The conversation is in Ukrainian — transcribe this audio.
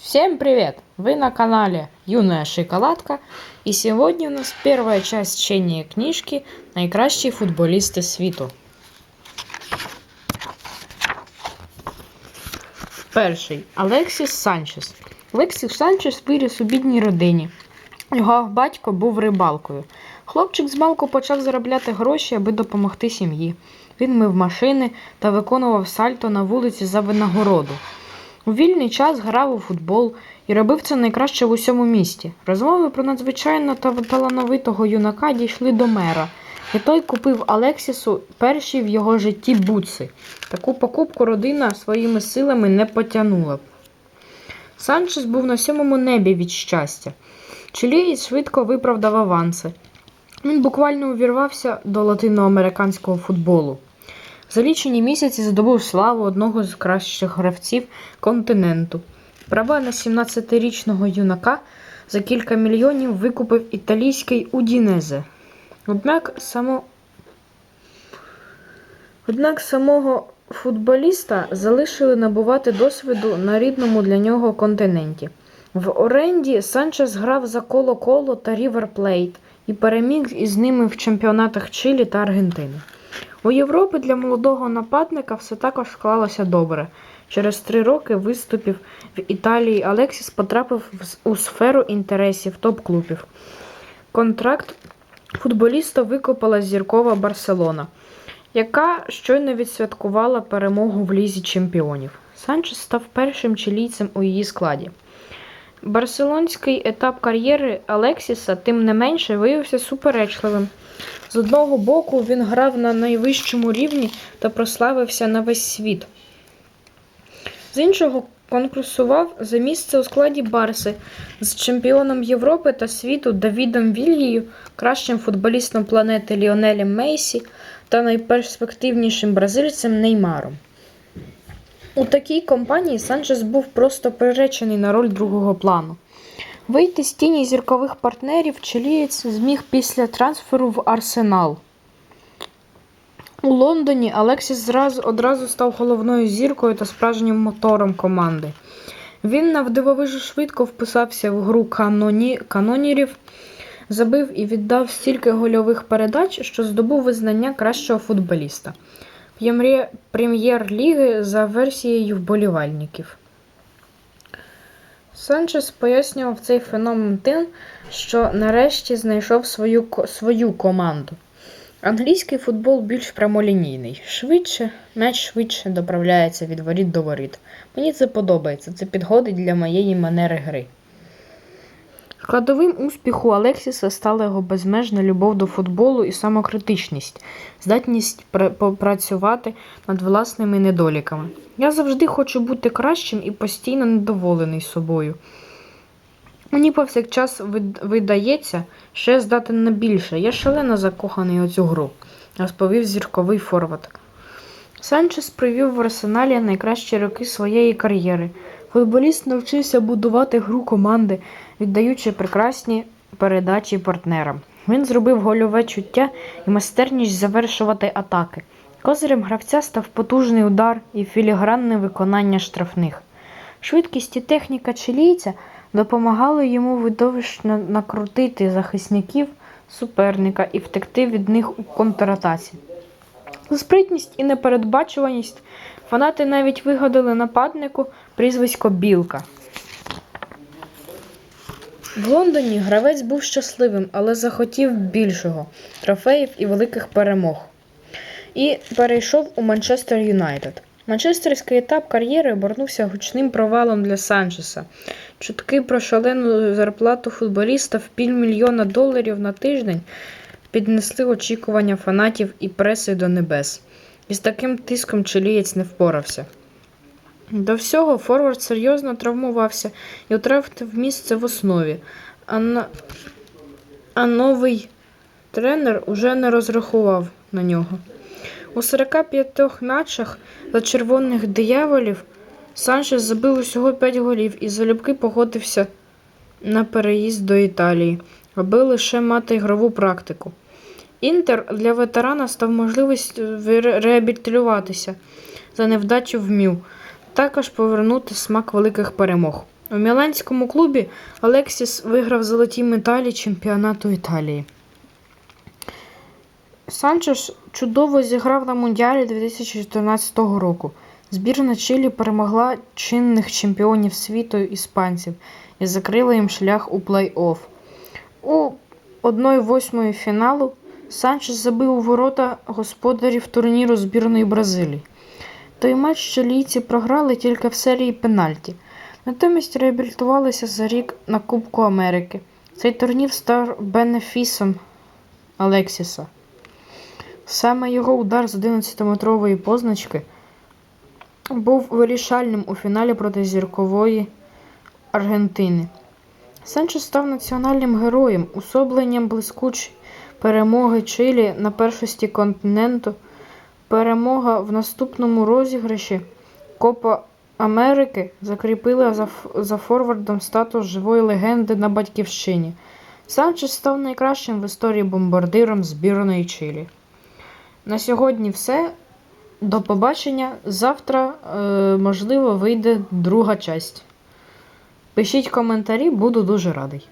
Всем привет! Вы на канале Юная Шоколадка и сегодня у нас первая часть чтения книжки «Найкращі футболісти світу». Перший Алексіс Санчес. Алексіс Санчес виріс у бідній родині. Його батько був рибалкою. Хлопчик змалку почав заробляти гроші, аби допомогти сім'ї. Він мив машини та виконував сальто на вулиці за винагороду. У вільний час грав у футбол і робив це найкраще в усьому місті. Розмови про надзвичайно та талановитого юнака дійшли до мера, і той купив Алексісу перші в його житті бутси. Таку покупку родина своїми силами не потягнула б. Санчес був на сьомому небі від щастя. Чилієць швидко виправдав аванси. Він буквально увірвався до латиноамериканського футболу. За лічені місяці здобув славу одного з кращих гравців континенту. Права на 17-річного юнака за кілька мільйонів викупив італійський Удінезе. Однак само... Однак самого футболіста залишили набувати досвіду на рідному для нього континенті. В оренді Санчес грав за Коло-Коло та Рівер Плейт і переміг із ними в чемпіонатах Чилі та Аргентини. У Європі для молодого нападника все також склалося добре. Через три роки виступів в Італії Алексіс потрапив у сферу інтересів топ-клубів. Контракт футболіста викопала зіркова Барселона, яка щойно відсвяткувала перемогу в Лізі чемпіонів. Санчес став першим чилійцем у її складі. Барселонський етап кар'єри Алексіса, тим не менше, виявився суперечливим. З одного боку, він грав на найвищому рівні та прославився на весь світ. З іншого, конкурсував за місце у складі Барси з чемпіоном Європи та світу Давідом Вільєю, кращим футболістом планети Ліонелем Мейсі та найперспективнішим бразильцем Неймаром. У такій компанії Санчес був просто приречений на роль другого плану. Вийти з тіні зіркових партнерів чилієць зміг після трансферу в Арсенал. У Лондоні Алексіс зразу, одразу став головною зіркою та справжнім мотором команди. Він навдивовижу швидко вписався в гру каноні, канонірів, забив і віддав стільки гольових передач, що здобув визнання кращого футболіста прем'єр-ліги за версією вболівальників. Санчес пояснював цей феномен тим, що нарешті знайшов свою, свою команду. Англійський футбол більш прямолінійний. Швидше, м'яч швидше доправляється від воріт до воріт. Мені це подобається, це підходить для моєї манери гри. Складовим успіху Алексіса стала його безмежна любов до футболу і самокритичність, здатність пра- попрацювати над власними недоліками. Я завжди хочу бути кращим і постійно недоволений собою. Мені повсякчас видається, що я здатен на більше. Я шалено закоханий у цю гру, розповів зірковий форвард. Санчес провів в арсеналі найкращі роки своєї кар'єри. Футболіст навчився будувати гру команди, віддаючи прекрасні передачі партнерам. Він зробив гольове чуття і майстерність завершувати атаки. Козирем гравця став потужний удар і філігранне виконання штрафних. Швидкість і техніка чилійця допомагали йому видовищно накрутити захисників суперника і втекти від них у контратаці. Спритність і непередбачуваність фанати навіть вигадали нападнику прізвисько Білка. В Лондоні гравець був щасливим, але захотів більшого трофеїв і великих перемог. І перейшов у Манчестер Юнайтед. Манчестерський етап кар'єри обернувся гучним провалом для Санчеса. Чутки про шалену зарплату футболіста в півмільйона доларів на тиждень піднесли очікування фанатів і преси до небес. І з таким тиском чилієць не впорався. До всього Форвард серйозно травмувався і втратив місце в основі, а, на... а новий тренер уже не розрахував на нього. У 45 матчах за червоних дияволів Санчес забив усього 5 голів і залюбки погодився на переїзд до Італії, аби лише мати ігрову практику. Інтер для ветерана став можливістю вре- реабілітуватися за невдачу вмів, також повернути смак великих перемог. У міланському клубі Алексіс виграв золоті медалі чемпіонату Італії. Санчес чудово зіграв на Мундіалі 2014 року. Збірна Чилі перемогла чинних чемпіонів світу іспанців і закрила їм шлях у плей-офф. У 1-8 фіналу Санчес забив у ворота господарів турніру збірної Бразилії. Той матч чилійці програли тільки в серії пенальті. Натомість реабілітувалися за рік на Кубку Америки. Цей турнір став бенефісом Алексіса. Саме його удар з 11-метрової позначки був вирішальним у фіналі проти зіркової Аргентини. Санчес став національним героєм, усобленням блискучої перемоги Чилі на першості континенту, перемога в наступному розіграші Копа Америки закріпила за, за форвардом статус живої легенди на батьківщині. Санчес став найкращим в історії бомбардиром збірної Чилі. На сьогодні все. До побачення. Завтра, е, можливо, вийде друга часть. Пишіть коментарі, буду дуже радий.